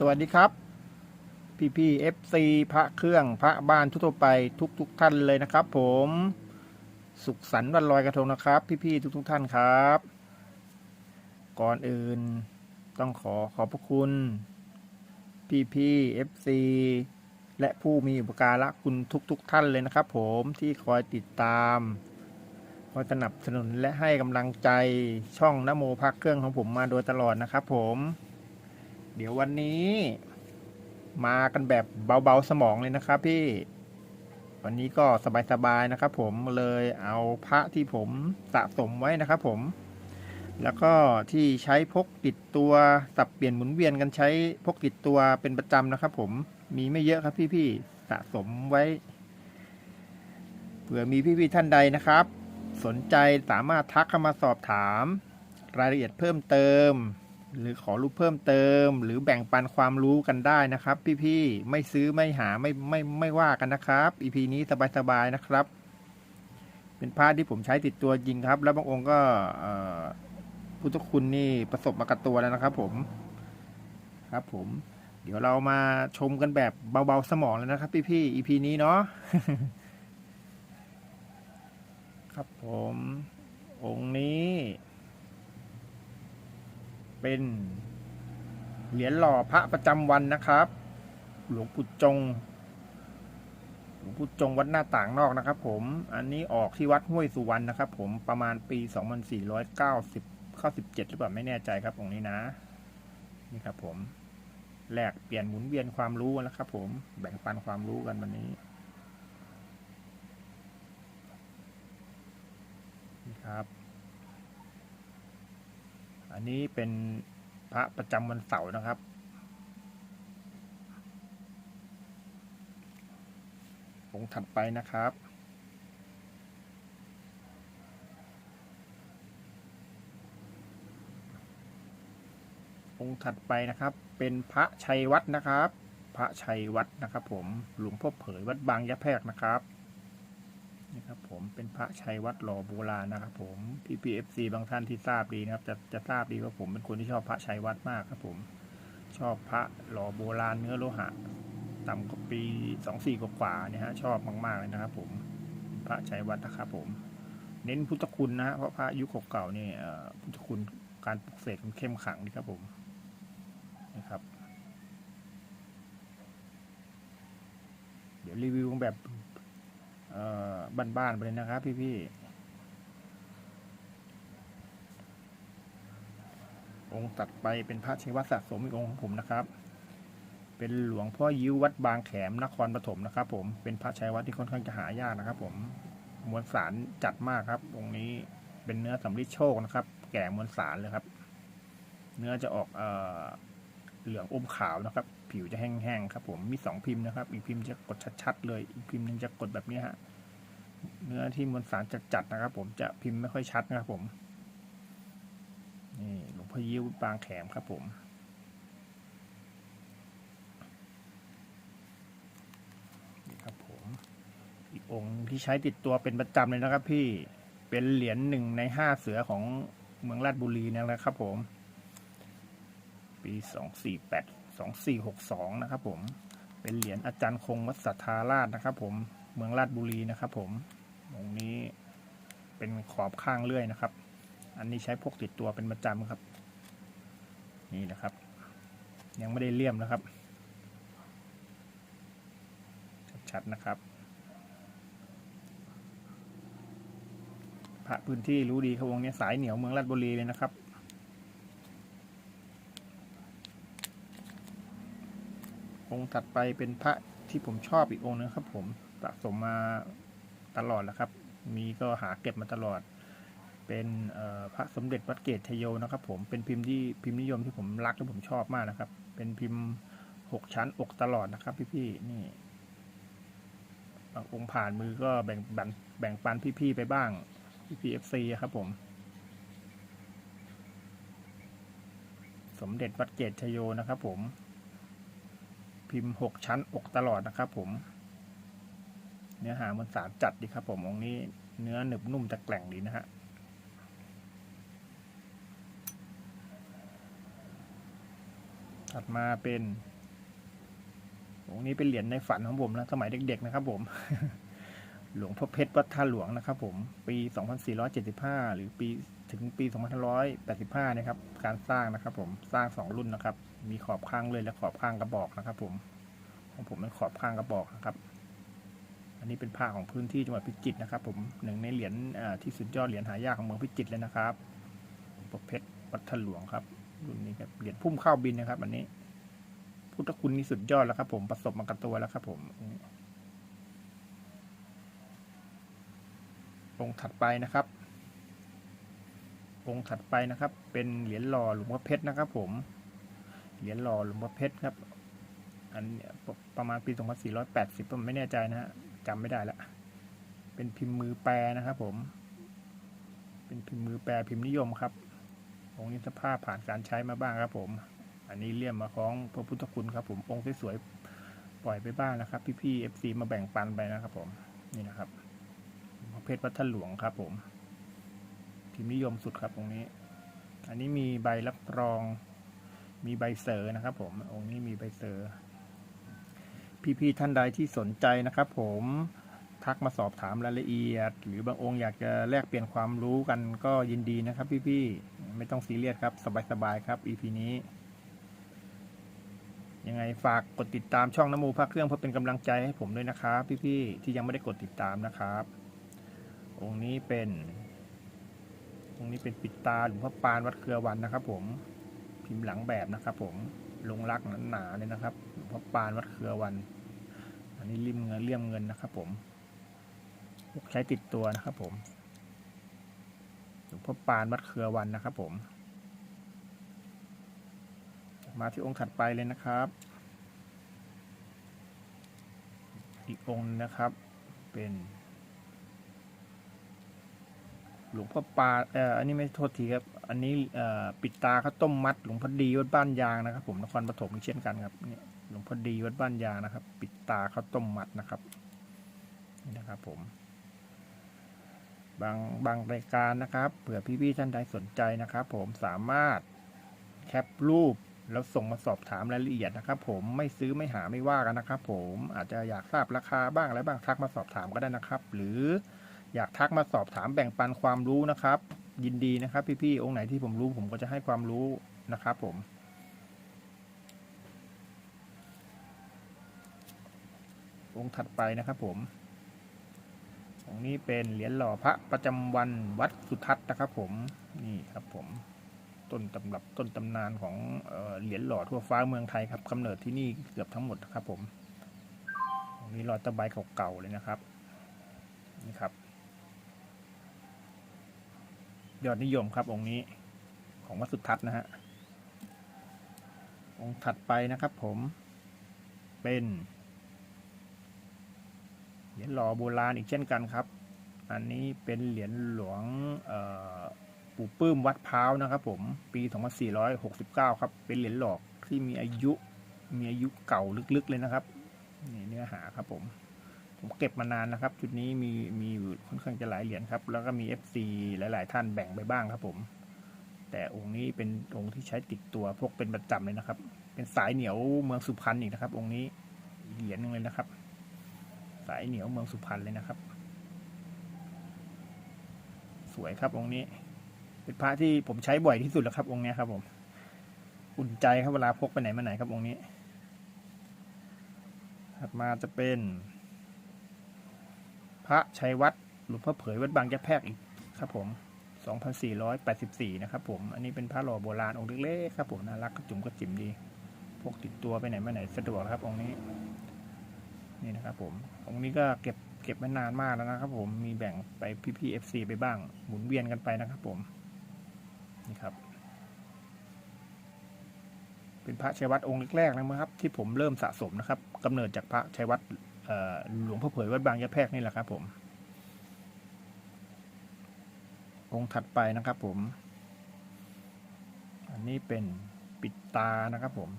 สวัสดีครับ พี่พี่เอฟซีพระเครื่องพระบ้านทั่วไปทุกทุกท่านเลยนะครับ ผม สุขสันต์วันลอยกระทงนะครับ พี่พี่ทุกทุกท่านครับ ก่อนอื่นต้องขอขอบพระคุณ พี่พี่เอฟซีและผู้มีอุปการะคุณทุกๆทท่านเลยนะครับ ผมที่คอยติดตามคอยสนับสนุนและให้กำลังใจช่องนโมพักเครื่องของผมมาโดยตลอดนะครับ ผม เดี๋ยววันนี้ มากันแบบเบาๆสมองเลยนะครับพี่ วันนี้ก็สบายๆนะครับ ผมเลยเอาพระที่ผมสะสมไว้นะครับผม แล้วก็ที่ใช้พกติดตัวสับเปลี่ยนหมุนเวียนกันใช้พกติดตัวเป็นประจำนะครับ ผมมีไม่เยอะครับพี่ๆสะสมไว้เผื่อมีพี่ๆท่านใดนะครับ สนใจสามารถทักเข้ามาสอบถาม รายละเอียดเพิ่มเติม หรือขอรูปเพิ่มเติม หรือแบ่งปันความรู้กันได้นะครับ พี่ๆไม่ซื้อไม่หาไม่ไม่ไม่ว่ากันนะครับ EP นี้สบายๆนะครับ เป็นผ้าที่ผมใช้ติดตัวจริงครับ แล้วบางองค์ก็พุทธคุณนี่ประสบมากับตัวแล้วนะครับ ผมครับ ผม เดี๋ยวเรามาชมกันแบบเบาๆสมองแล้วนะครับ พี่ๆ EP นี้เนาะครับผม องค์นี้ เป็น เหรียญหล่อพระประจำวันนะครับ หลวงปู่จง หลวงปู่จงวัดหน้าต่างนอกนะครับ ผม อันนี้ออกที่วัดห้วยสุวรรณนะครับ ผมประมาณปี 2490 97หรือเปล่าไม่แน่ใจครับองนี้นะ นี่ครับ ผมแลกเปลี่ยนหมุนเวียนความรู้แล้วครับ ผมแบ่งปันความรู้กันวันนี้นี่ครับ อันนี้เป็นพระประจำวันเสาร์นะครับ องค์ถัดไปนะครับ องค์ถัดไปนะครับ เป็นพระชัยวัดนะครับ พระชัยวัดนะครับ ผม หลวงพ่อเผยวัดบางยะแพรกนะครับนี่ครับ ผมเป็นพระชัยวัดหล่อโบราณนะครับ ผมพี่พีเอฟซีบางท่านที่ทราบดีนะครับ จะจะทราบดีว่าผมเป็นคนที่ชอบพระชัยวัดมากครับ ผม ชอบพระหล่อโบราณเนื้อโลหะต่ำกว่าปีสองสี่กว่าเนี่ยฮะชอบมากๆเลยนะครับ ผมพระชัยวัดนะครับ ผม เน้นพุทธคุณนะเพราะพระยุคเก่าๆนี่เอ่อพุทธคุณการปลุกเสกมันเข้มขังดีครับผมนะครับ เดี๋ยวรีวิวแบบ เอ่อบ้านๆไปเลยนะครับ พี่ๆองค์ตัดไปเป็นพระชัยวัดสะสมอีกองค์ของผมนะครับ เป็นหลวงพ่อยิ้ววัดบางแขมนครปฐมนะครับ ผมเป็นพระชัยวัดที่ค่อนข้างจะหายากนะครับ ผมมวลสารจัดมากครับ องค์นี้เป็นเนื้อสำริดโชคนะครับ แก่มวลสารเลยครับ เนื้อจะออกเอ่อเหลืองอมขาวนะครับ ผิวจะแห้งๆครับผมมีสองพิมพ์นะครับ อีกพิมพ์จะกดชัดๆเลยอีกพิมพ์หนึงจะกดแบบนี้ฮะเนื้อที่มวลสารจัดๆนะครับ ผมจะพิมพ์ไม่ค่อยชัดนะครับผมนี่หลวงพ่อยิ้วบางแขมครับผมนี่ครับผม อีกองค์ที่ใช้ติดตัวเป็นประจำเลยนะครับ พี่เป็นเหรียญหนึ่งในห้าเสือของเมืองราชบุรีนี่แหละครับผม ปีสองสี่แปด สองสี่หกสองนะครับผม เป็นเหรียญอาจารย์คงวัดสัทธาราชนะครับ ผม เมืองราชบุรีนะครับ ผมองค์นี้เป็นขอบข้างเลื่อยนะครับ อันนี้ใช้พกติดตัวเป็นประจำครับ นี่นะครับ ยังไม่ได้เลี่ยมนะครับ ชัดๆนะครับ พระพื้นที่รู้ดีครับวงนี้สายเหนียวเมืองราชบุรีเลยนะครับ องค์ถัดไปเป็นพระที่ผมชอบอีกองค์นึงครับ ผมสะสมมาตลอดแล้วครับ มีก็หาเก็บมาตลอด เป็นพระสมเด็จวัดเกตชโยนะครับ ผมเป็นพิมพ์ที่พิมพ์นิยมที่ผมรักและผมชอบมากนะครับ เป็นพิมพ์หกชั้นอกตลอดนะครับ พี่ๆนี่บางองค์ผ่านมือก็แบ่งแบ่งแบ่งปันพี่ๆไปบ้างพี่ๆเอฟซีครับผม สมเด็จวัดเกตชโยนะครับผม พิมพ์หกชั้นอกตลอดนะครับผม เนื้อหามันสารจัดดีครับผมองนี้เนื้อหนึบนุ่มจะแกล่งดีนะฮะถัดมาเป็นองค์นี้เป็นเหรียญในฝันของผมนะสมัยเด็กๆนะครับผม หลวงพ่อเพชรวัดท่าหลวงนะครับผม ปี 2475 หรือปีถึงปี 2585 นะครับ การสร้างนะครับผม สร้างสองรุ่นนะครับ มีขอบข้างเลยและขอบข้างกระบอกนะครับ ผมของผมเป็นขอบข้างกระบอกนะครับ อันนี้เป็นผ้าของพื้นที่จังหวัดพิจิตรนะครับ ผมหนึ่งในเหรียญที่สุดยอดเหรียญหายากของเมืองพิจิตรเลยนะครับหลวงเพชรวัดทหลวงครับรุ่นนี้ครับเหรียญพุ่มข้าวบินนะครับ อันนี้ พุทธคุณนี่สุดยอดแล้วครับผมประสบมากับตัวแล้วครับ ผมองค์ถัดไปนะครับ องค์ถัดไปนะครับ เป็นเหรียญหล่อหลวงพ่อเพชรนะครับ ผม เหรียญหล่อหลวงพ่อเพชรครับ อันเนี้ยประมาณปี 2480 ผมไม่แน่ใจนะฮะจำไม่ได้ละ เป็นพิมพ์มือแปรนะครับผม เป็นพิมพ์มือแปรพิมพ์นิยมครับ องค์นี้สภาพผ่านการใช้มาบ้างครับผม อันนี้เลี่ยมมาของพระพุทธคุณครับ ผม องค์สวยๆ ปล่อยไปบ้างนะครับ พี่ๆเอฟซีมาแบ่งปันไปนะครับผม นี่นะครับพระเพชรวัดท่าหลวงครับผม พิมพ์นิยมสุดครับองค์นี้ อันนี้มีใบรับรอง มีใบเซอร์นะครับ ผมองค์นี้มีใบเซอร์พี่ๆท่านใดที่สนใจนะครับ ผมทักมาสอบถามรายละเอียด หรือบางองค์อยากจะแลกเปลี่ยนความรู้กันก็ยินดีนะครับ พี่ๆไม่ต้องซีเรียสครับ สบายๆครับ EP นี้ ยังไงฝากกดติดตามช่องน้ำมูพระเครื่องเพื่อเป็นกำลังใจให้ผมด้วยนะครับ พี่ๆที่ยังไม่ได้กดติดตามนะครับ องค์นี้เป็นองค์นี้เป็นปิดตาหลวงพ่อปานวัดเครือวันนะครับ ผม พิมพ์หลังแบบนะครับ ผมลงรักหนาๆเลยนะครับพ่อปานวัดเครือวัน อันนี้ริมเงินเลี่ยมเงินนะครับ ผมใช้ติดตัวนะครับ ผมหลวงพ่อปานวัดเครือวันนะครับ ผม มาที่องค์ถัดไปเลยนะครับ อีกองค์นะครับ เป็น ห ลวงพ่อปลาเอ่ออันนี้ไม่โทษทีครับ อันนี้เอ่อปิดตาข้าวต้มมัด หลวงพ่อดีวัดบ้านยางนะครับ ผมนครปฐมเช่นกันครับเนี่ยหลวงพ่อดีวัดบ้านยางนะครับ ปิดตาข้าวต้มมัดนะครับนี่นะครับผม บางบางรายการนะครับเผื่อพี่ๆท่านใดสนใจนะครับ ผมสามารถแคปรูปแล้วส่งมาสอบถามรายละเอียดนะครับ ผมไม่ซื้อไม่หาไม่ว่ากันนะครับ ผมอาจจะอยากทราบราคาบ้างอะไรบ้างทักมาสอบถามก็ได้นะครับ หรือ อยากทักมาสอบถามแบ่งปันความรู้นะครับ ยินดีนะครับ พี่ๆองค์ไหนที่ผมรู้ผมก็จะให้ความรู้นะครับผมองค์ถัดไปนะครับผมองค์นี้เป็นเหรียญหล่อพระประจำวันวัดสุทัศน์นะครับผมนี่ครับผมต้นตำรับต้นตำนานของเออเหรียญหล่อทั่วฟ้าเมืองไทยครับกำเนิดที่นี่เกือบทั้งหมดนะครับผมองค์นี้รอยตะไบเก่าๆเลยนะครับนี่ครับ ยอดนิยมครับองค์นี้ของวัดสุทัศน์นะฮะ องค์ถัดไปนะครับผมเป็นเหรียญหล่อโบราณอีกเช่นกันครับ อันนี้เป็นเหรียญหลวงปู่ปื้มวัดพร้าวนะครับผม ปี 2469 ครับ เป็นเหรียญหลอกที่มีอายุ มีอายุเก่าลึกๆเลยนะครับ นี่เนื้อหาครับผม ผมเก็บมานานนะครับ จุดนี้มีมีอยู่ค่อนข้างจะหลายเหรียญครับ แล้วก็มี FC หลาย ๆ ท่านแบ่งไปบ้างครับผม แต่องค์นี้เป็นองค์ที่ใช้ติดตัวพกเป็นประจำเลยนะครับ เป็นสายเหนียวเมืองสุพรรณอีกนะครับ องค์นี้เหรียญหนึงเลยนะครับ สายเหนียวเมืองสุพรรณเลยนะครับ สวยครับองค์นี้ เป็นพระที่ผมใช้บ่อยที่สุดแล้วครับ องค์นี้ครับ ผม อุ่นใจครับเวลาพกไปไหนมาไหนครับองค์นี้ถัดมาจะเป็น พระชัยวัดหลวงพ่อเผยวัดบางยะแพกอีกครับผม 2484 นะครับผม อันนี้เป็นพระหล่อโบราณองค์เล็กๆครับผมน่ารักกระจุ๋มกระจิ๋มดีพกติดตัวไปไหนมาไหนสะดวกครับ องค์นี้ นี่นะครับผม องค์นี้ก็เก็บเก็บมานานมากแล้วนะครับ ผมมีแบ่งไปพี่ๆ FC ไปบ้าง หมุนเวียนกันไปนะครับ ผม นี่ครับ เป็นพระชัยวัดองค์แรกๆนะครับ ที่ผมเริ่มสะสมนะครับกำเนิดจากพระชัยวัด หลวงพ่อเผยวัดบางยะแพรกนี่แหละครับ ผม องค์ถัดไปนะครับ ผม อันนี้เป็นปิดตานะครับ ผม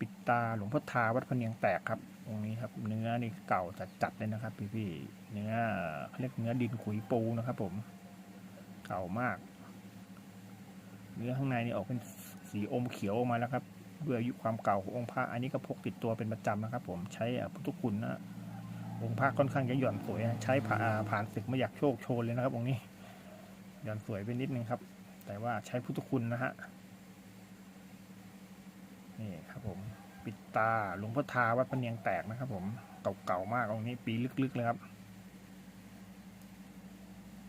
ปิดตาหลวงพ่อทาวัดพะเนียงแตกครับ องค์นี้ครับ เนื้อนี่เก่าจัดๆเลยนะครับ พี่ๆเนื้อเขาเรียกเนื้อดินขุยปูนะครับ ผม เก่ามาก เนื้อข้างในนี่ออกเป็นสีอมเขียวออกมาแล้วครับ ด้วยอายุความเก่าขององค์พระอันนี้ก็พกติดตัวเป็นประจำนะครับ ผมใช้พุทธคุณนะองค์พระค่อนข้างจะหย่อนสวยใช้ผ่าผ่านศึกไม่อยากโชคโชนเลยนะครับ องค์นี้หย่อนสวยไปนิดนึงครับ แต่ว่าใช้พุทธคุณนะฮะนี่ครับผมปิดตาหลวงพ่อทาวัดพเนียงแตกนะครับ ผมเก่าๆมากองค์นี้ปีลึกๆเลยครับ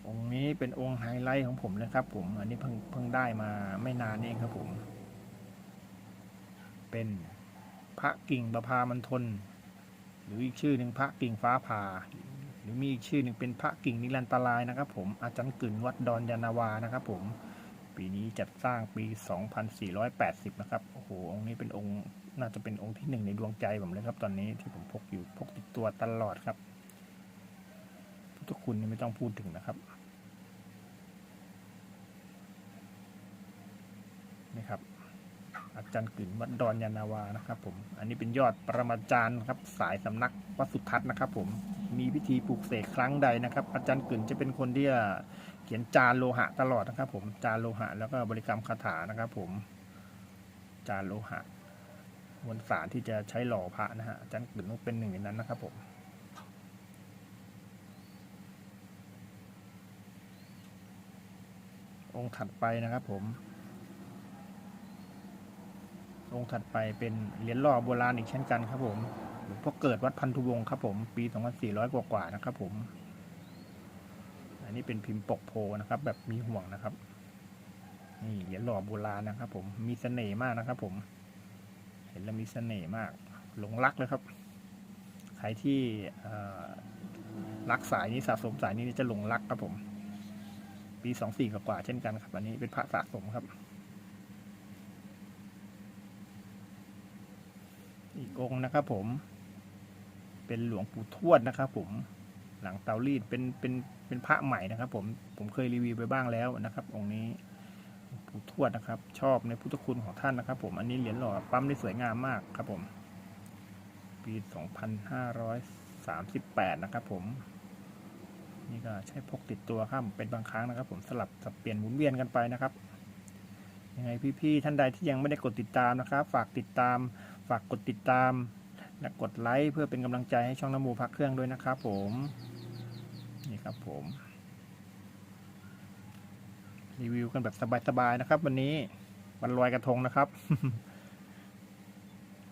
องค์นี้เป็นองค์ไฮไลท์ของผมเลยครับ ผม อันนี้เพิ่งเพิ่งได้มาไม่นานเองครับผม เป็นพระกิ่งประพามันทนหรืออีกชื่อหนึ่งพระกิ่งฟ้าผ่า หรือมีอีกชื่อหนึ่งเป็นพระกิ่งนิรันตรายนะครับ ผมอาจารย์กึ่นวัดดอนยานาวานะครับ ผมปีนี้จัดสร้างปี 2480 นะครับโอ้โหองค์นี้เป็นองค์น่าจะเป็นองค์ที่หนึ่งในดวงใจผมเลยครับ ตอนนี้ที่ผมพกอยู่พกติดตัวตลอดครับพุทธคุณนี่ไม่ต้องพูดถึงนะครับนี่ครับ จารย์กึ่นวัดดอนยานาวานะครับผมอันนี้เป็นยอดปรมาจารย์ครับสายสำนักวัดสุทัศน์นะครับ ผมมีพิธีปลูกเสกครั้งใดนะครับ อาจารย์กึ่นจะเป็นคนที่เขียนจานโลหะตลอดนะครับ ผมจานโลหะแล้วก็บริกรรมคาถานะครับ ผมจานโลหะมวลสารที่จะใช้หล่อพระนะฮะอาจารย์กึ่นต้องเป็นหนึ่งในนั้นนะครับผมองค์ถัดไปนะครับผม องค์ถัดไปเป็นเหรียญหล่อโบราณอีกเช่นกันครับผมหลวงพ่อเกิดวัดพันธุวงศ์ครับผมปี 2400 กว่ากว่านะครับผม อันนี้เป็นพิมพ์ปกโพนะครับ แบบมีห่วงนะครับ นี่เหรียญหล่อโบราณนะครับ ผมมีเสน่ห์มากนะครับ ผม เห็นแล้วมีเสน่ห์มาก หลงรักเลยครับ ใครที่รักสายนี้สะสมสายนี้จะหลงรักครับผม ปีสองสี่กว่าเช่นกันครับ อันนี้เป็นพระสะสมครับ องค์นะครับ ผม เป็นหลวงปู่ทวดนะครับ ผมหลังเตารีดเป็นเป็นเป็นพระใหม่นะครับ ผมผมเคยรีวิวไปบ้างแล้วนะครับ องค์นี้ปู่ทวดนะครับ ชอบในพุทธคุณของท่านนะครับ ผมอันนี้เหรียญหล่อปั๊มได้สวยงามมากครับ ผม ปีสองพันห้าร้อยสามสิบแปดนะครับ ผม นี่ก็ใช้พกติดตัวครับเป็นบางครั้งนะครับ ผมสลับสับเปลี่ยนหมุนเวียนกันไปนะครับยังไงพี่ๆท่านใดที่ยังไม่ได้กดติดตามนะครับ ฝากติดตาม ฝากกดติดตาม และกดไลค์เพื่อเป็นกำลังใจให้ช่องน้ำมูพักเครื่องด้วยนะครับผมนี่ครับผมรีวิวกันแบบสบายๆนะครับ วันนี้วันลอยกระทงนะครับ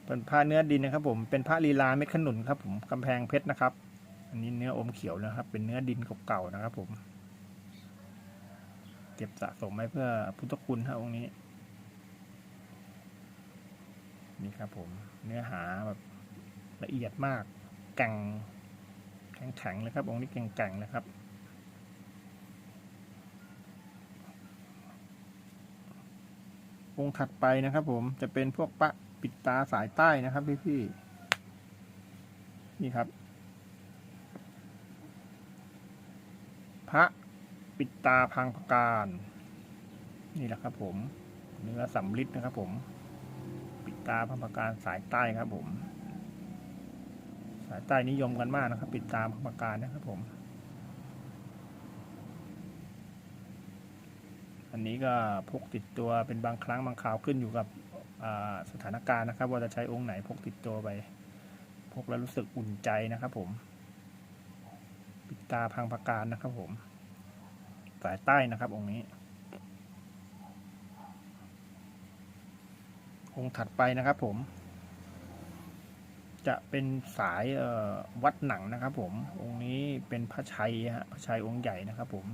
เป็นผ้าเนื้อดินนะครับ ผมเป็นผ้าลีลาเม็ดขนุนครับ ผมกำแพงเพชรนะครับ อันนี้เนื้ออมเขียวนะครับ เป็นเนื้อดินเก่าๆนะครับ ผม เก็บสะสมไว้เพื่อพุทธคุณฮะองค์นี้ นี่ครับผมเนื้อหาแบบละเอียดมากแก่งแข็งแข็งๆเลยครับ องค์นี้แก่งแก่งๆเลยครับองค์ถัดไปนะครับ ผมจะเป็นพวกปะปิดตาสายใต้นะครับพี่ๆนี่ครับ พระปิดตาพังพการ นี่แหละครับผม เนื้อสำลิดนะครับผม ตาพังพการสายใต้ครับผม สายใต้นิยมกันมากนะครับ ปิดตาพังพการนะครับผม อันนี้ก็พกติดตัวเป็นบางครั้งบางคราวขึ้นอยู่กับสถานการณ์นะครับ ว่าจะใช้องค์ไหนพกติดตัวไปพกแล้วรู้สึกอุ่นใจนะครับ ผม ปิดตาพังพการนะครับ ผม สายใต้นะครับองค์นี้ องค์ถัดไปนะครับผม จะเป็นสายวัดหนังนะครับ ผม องค์นี้เป็นพระชัยฮะพระชัยองค์ใหญ่นะครับ ผม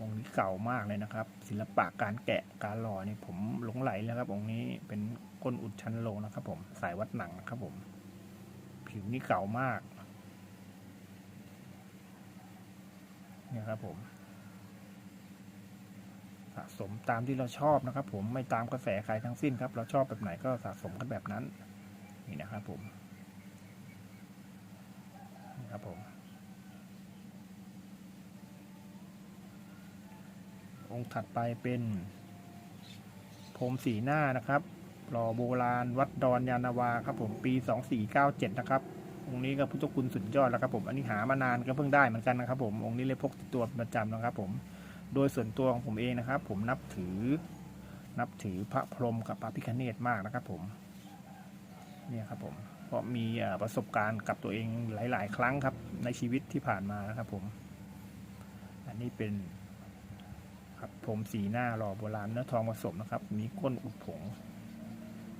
องค์นี้เก่ามากเลยนะครับ ศิลปะการแกะการหล่อนี่ผมหลงไหลแล้วครับ องค์นี้เป็นก้นอุดชันโลนะครับ ผม สายวัดหนังนะครับ ผม ผิวนี่เก่ามากเนี่ยครับผม สะสมตามที่เราชอบนะครับ ผมไม่ตามกระแสใครทั้งสิ้นครับ เราชอบแบบไหนก็สะสมกันแบบนั้น นี่นะครับผมนี่ครับผมองค์ถัดไปเป็นพรมสีหน้านะครับหล่อโบราณ วัดดอนยานาวาครับผมปี 2497 นะครับองค์นี้ก็พุทธคุณสุดยอดแล้วครับผมอันนี้หามานานก็เพิ่งได้เหมือนกันนะครับผมองค์นี้เลยพกติดตัวเป็นประจำนะครับผม โดยส่วนตัวของผมเองนะครับ ผมนับถือนับถือพระพรหมกับพระพิฆเนศมากนะครับผมเนี่ยครับผมเพราะมีประสบการณ์กับตัวเองหลาย ๆ ครั้งครับ ในชีวิตที่ผ่านมานะครับผม อันนี้เป็นครับผมสีหน้าหล่อโบราณเนื้อทองผสมนะครับ มีก้นอุดผง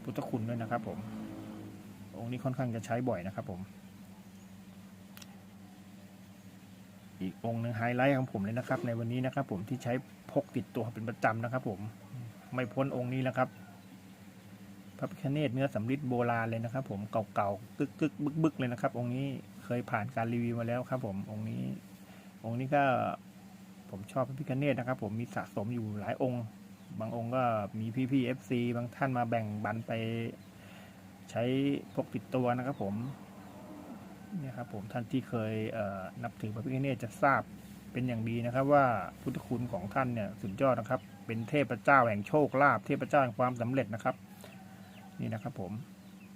พุทธคุณด้วยนะครับผม องค์นี้ค่อนข้างจะใช้บ่อยนะครับผม อีกองค์หนึ่งไฮไลท์ของผมเลยนะครับ ในวันนี้นะครับ ผมที่ใช้พกติดตัวเป็นประจำนะครับ ผมไม่พ้นองค์นี้แล้วครับพระพิฆเนศเนื้อสำริดโบราณเลยนะครับ ผมเก่าๆกึกกึกบึกบึกๆเลยนะครับ องค์นี้เคยผ่านการรีวิวมาแล้วครับ ผมองค์นี้ องค์นี้ก็ผมชอบพระพิฆเนศนะครับ ผมมีสะสมอยู่หลายองค์ บางองค์ก็มีพี่พี่เอฟซีบางท่านมาแบ่งบันไป ใช้พกติดตัวนะครับ ผม เนี่ยครับผมท่านที่เคยเนับถือพระพิฆเนศจะทราบเป็นอย่างดีนะครับ ว่าพุทธคุณของท่านเนี่ยสุดยอดนะครับ เป็นเทพเจ้าแห่งโชคลาภเทพเจ้าแห่งความสำเร็จนะครับ นี่นะครับผม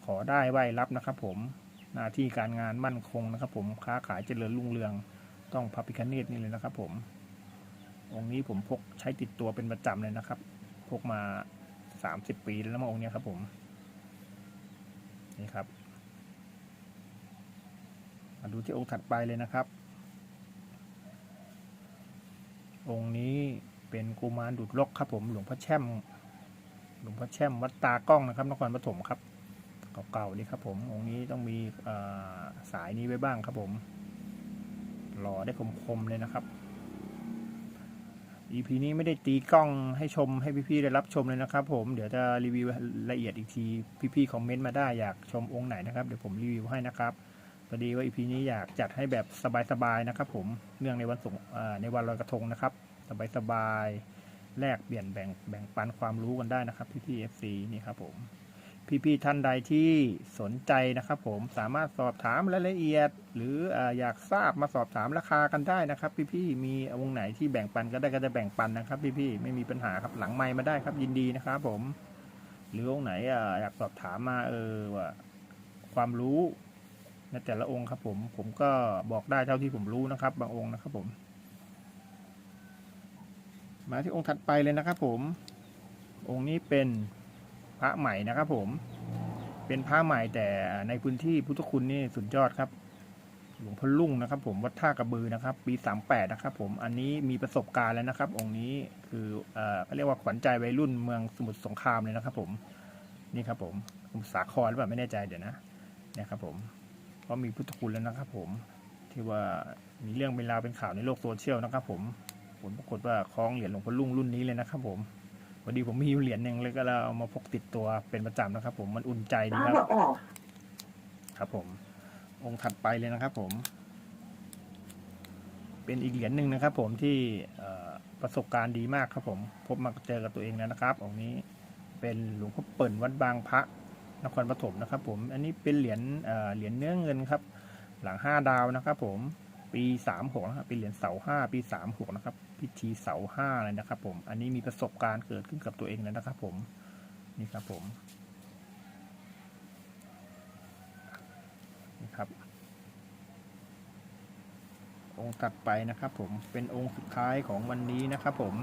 ขอได้ไหวรับนะครับผมหน้าที่การงานมั่นคงนะครับ ผมค้าขายเจริญรุ่งเรืองต้องพระพิฆเนศนี่เลยนะครับ ผมองค์นี้ผมพกใช้ติดตัวเป็นประจำเลยนะครับ พกมาสามสิบปีแล้วมาองค์นี้ครับผมนี่ครับ ดูที่องค์ถัดไปเลยนะครับ องค์นี้เป็นกุมารดุดลกครับผมหลวงพ่อแช่ม หลวงพ่อแช่มวัดตากล้องนะครับนครปฐมครับเก่าๆนี่ครับผมองค์นี้ต้องมีสายนี้ไว้บ้างครับผมหล่อได้คมๆเลยนะครับ EP นี้ไม่ได้ตีกล้องให้ชมให้พี่ๆได้รับชมเลยนะครับ ผมเดี๋ยวจะรีวิวละเอียดอีกทีพี่ๆคอมเมนต์มาได้อยากชมองค์ไหนนะครับเดี๋ยวผมรีวิวให้นะครับ พอดีว่า EP นี้อยากจัดให้แบบสบายๆนะครับ ผมเนื่องในวันสงในวันลอยกระทงนะครับ สบายๆแลกเปลี่ยนแบ่งแบ่งปันความรู้กันได้นะครับพี่ๆ FC นี่ครับผมพี่ๆท่านใดที่สนใจนะครับ ผมสามารถสอบถามรายละเอียด หรือออยากทราบมาสอบถามราคากันได้นะครับ พี่ๆมีวงไหนที่แบ่งปันก็ได้ก็จะแบ่งปันนะครับ พี่ๆไม่มีปัญหาครับหลังไมค์มาได้ครับ ยินดีนะครับ ผม หรือวงไหนออยากสอบถามมาเออว่าความรู้ ในแต่ละองค์ครับผม ผมก็บอกได้เท่าที่ผมรู้นะครับ บางองค์นะครับผม มาที่องค์ถัดไปเลยนะครับผม องค์นี้เป็นพระใหม่นะครับผม เป็นพระใหม่แต่ในพื้นที่พุทธคุณนี่สุดยอดครับ หลวงพ่อลุ่งนะครับ ผมวัดท่ากระบือนะครับ ปีสามแปดนะครับ ผม อันนี้มีประสบการณ์แล้วนะครับ องค์นี้คือเอ่อเขาเรียกว่าขวัญใจวัยรุ่นเมืองสมุทรสงครามเลยนะครับ ผม นี่ครับผมสมุทรสาครหรือเปล่าไม่แน่ใจเดี๋ยวนะนี่ครับผม ก็มีพุทธคุณแล้วนะครับผมที่ว่ามีเรื่องเป็นราวเป็นข่าวในโลกโซเชียลนะครับผมผลปรากฏว่าคล้องเหรียญหลวงพ่อลุ่งรุ่นนี้เลยนะครับผมพอดีผมมีอยู่เหรียญหนึ่งเลยก็เลยเอามาพกติดตัวเป็นประจำนะครับ ผมมันอุ่นใจดีบ้าครับบอกออกครับผม องค์ถัดไปเลยนะครับ ผม เป็นอีกเหรียญหนึ่งนะครับ ผมที่เอ่อประสบการณ์ดีมากครับ ผม พบมาเจอกับตัวเองแล้วนะครับ องค์นี้เป็นหลวงพ่อเปิ่นวัดบางพระ นครปฐมนะครับ ผม อันนี้เป็นเหรียญเหรียญเนื้อเงินครับ หลังห้าดาวนะครับผม ปีสามหกนะครับ เป็นเหรียญเสาห้าปีสามหกนะครับ พิธีเสาห้าเลยนะครับ ผม อันนี้มีประสบการณ์เกิดขึ้นกับตัวเองแล้วนะครับ ผม นี่ครับผม นี่ครับ องค์ตัดไปนะครับ ผม เป็นองค์สุดท้ายของวันนี้นะครับ ผม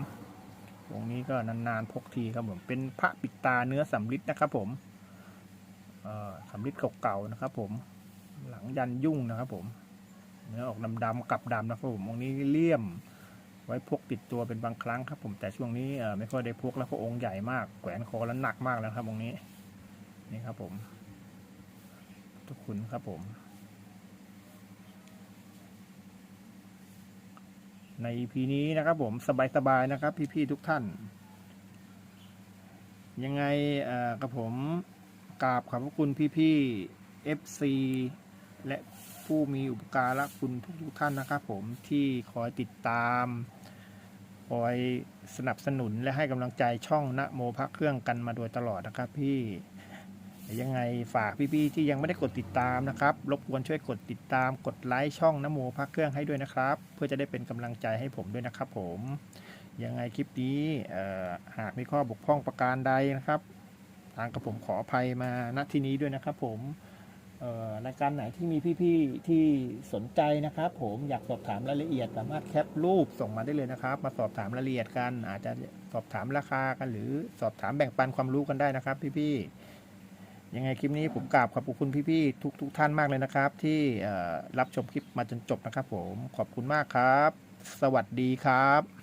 องค์นี้ก็นานๆพกทีครับผม เป็นพระปิดตาเนื้อสำริดนะครับ ผม สำริดเก่าๆนะครับ ผมหลังยันยุ่งนะครับ ผมเนื้อออกดำๆกลับดำนะครับผมองค์นี้เลี่ยมไว้พกติดตัวเป็นบางครั้งครับ ผมแต่ช่วงนี้ไม่ค่อยได้พกแล้วเพระองค์ใหญ่มากแขวนคอแล้วหนักมากแล้วครับองค์นี้นี่ครับผมทุกคุณครับผม ใน EP นี้นะครับผมสบายๆนะครับ พี่ๆทุกท่าน ยังไงกับผม กราบขอบพระคุณพี่ๆ FC และผู้มีอุปการะคุณทุกๆท่านนะครับผมที่คอยติดตาม คอยสนับสนุนและให้กำลังใจช่องนะโมพักเครื่องกันมาโดยตลอดนะครับพี่ยังไงฝากพี่ๆที่ยังไม่ได้กดติดตามนะครับรบกวนช่วยกดติดตามกดไลค์ช่องนโมพักเครื่องให้ด้วยนะครับ เพื่อจะได้เป็นกำลังใจให้ผมด้วยนะครับ ผมยังไงคลิปนี้หากมีข้อบกพร่องประการใดนะครับ ทางกระผมขออภัยมาณที่นี้ด้วยนะครับผมรายการไหนที่มีพี่ๆที่สนใจนะครับ ผมอยากสอบถามรายละเอียด สามารถแคปรูปส่งมาได้เลยนะครับ มาสอบถามรายละเอียดกัน อาจจะสอบถามราคากัน หรือสอบถามแบ่งปันความรู้กันได้นะครับ พี่ๆยังไงคลิปนี้ผมกราบขอบคุณพี่ๆทุก ๆ ท่านมากเลยนะครับ ที่รับชมคลิปมาจนจบนะครับ ผมขอบคุณมากครับ สวัสดีครับ